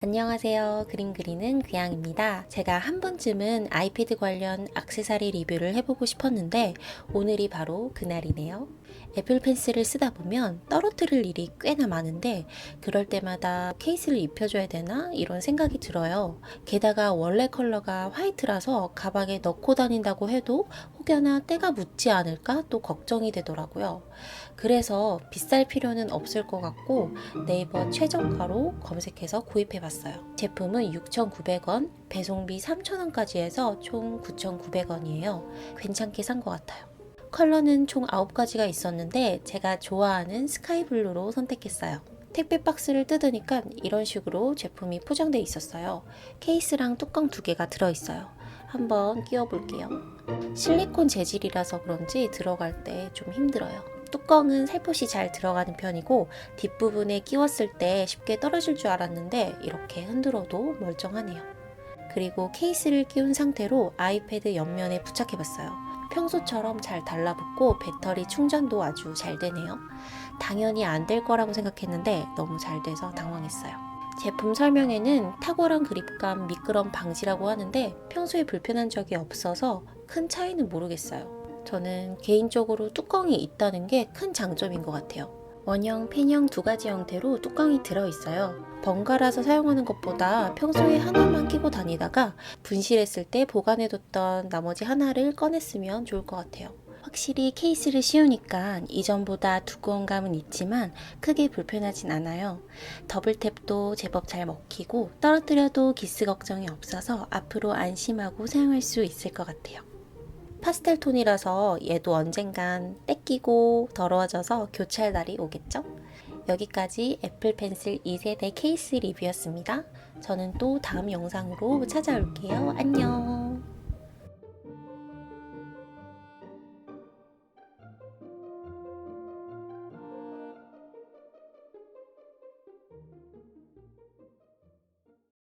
안녕하세요. 그림 그리는 그양입니다. 제가 한 번쯤은 아이패드 관련 악세사리 리뷰를 해보고 싶었는데 오늘이 바로 그날이네요. 애플 펜슬을 쓰다 보면 떨어뜨릴 일이 꽤나 많은데 그럴 때마다 케이스를 입혀줘야 되나 이런 생각이 들어요. 게다가 원래 컬러가 화이트라서 가방에 넣고 다닌다고 해도 혹여나 때가 묻지 않을까 또 걱정이 되더라고요. 그래서 비쌀 필요는 없을 것 같고 네이버 최저가로 검색해서 구입해봤어요. 제품은 6,900원, 배송비 3,000원까지 해서 총 9,900원이에요. 괜찮게 산 것 같아요. 컬러는 총 9가지가 있었는데 제가 좋아하는 스카이 블루로 선택했어요. 택배 박스를 뜯으니까 이런 식으로 제품이 포장돼 있었어요. 케이스랑 뚜껑 두 개가 들어있어요. 한번 끼워볼게요. 실리콘 재질이라서 그런지 들어갈 때 좀 힘들어요. 뚜껑은 살포시 잘 들어가는 편이고 뒷부분에 끼웠을 때 쉽게 떨어질 줄 알았는데 이렇게 흔들어도 멀쩡하네요. 그리고 케이스를 끼운 상태로 아이패드 옆면에 부착해 봤어요. 평소처럼 잘 달라붙고 배터리 충전도 아주 잘 되네요. 당연히 안 될 거라고 생각했는데 너무 잘 돼서 당황했어요. 제품 설명에는 탁월한 그립감 미끄럼 방지라고 하는데 평소에 불편한 적이 없어서 큰 차이는 모르겠어요. 저는 개인적으로 뚜껑이 있다는 게 큰 장점인 것 같아요. 원형, 펜형 두 가지 형태로 뚜껑이 들어있어요. 번갈아서 사용하는 것보다 평소에 하나만 끼고 다니다가 분실했을 때 보관해뒀던 나머지 하나를 꺼냈으면 좋을 것 같아요. 확실히 케이스를 씌우니까 이전보다 두꺼운 감은 있지만 크게 불편하진 않아요. 더블탭도 제법 잘 먹히고 떨어뜨려도 기스 걱정이 없어서 앞으로 안심하고 사용할 수 있을 것 같아요. 파스텔 톤이라서 얘도 언젠간 떼끼고 더러워져서 교체할 날이 오겠죠? 여기까지 애플 펜슬 2세대 케이스 리뷰였습니다. 저는 또 다음 영상으로 찾아올게요. 안녕!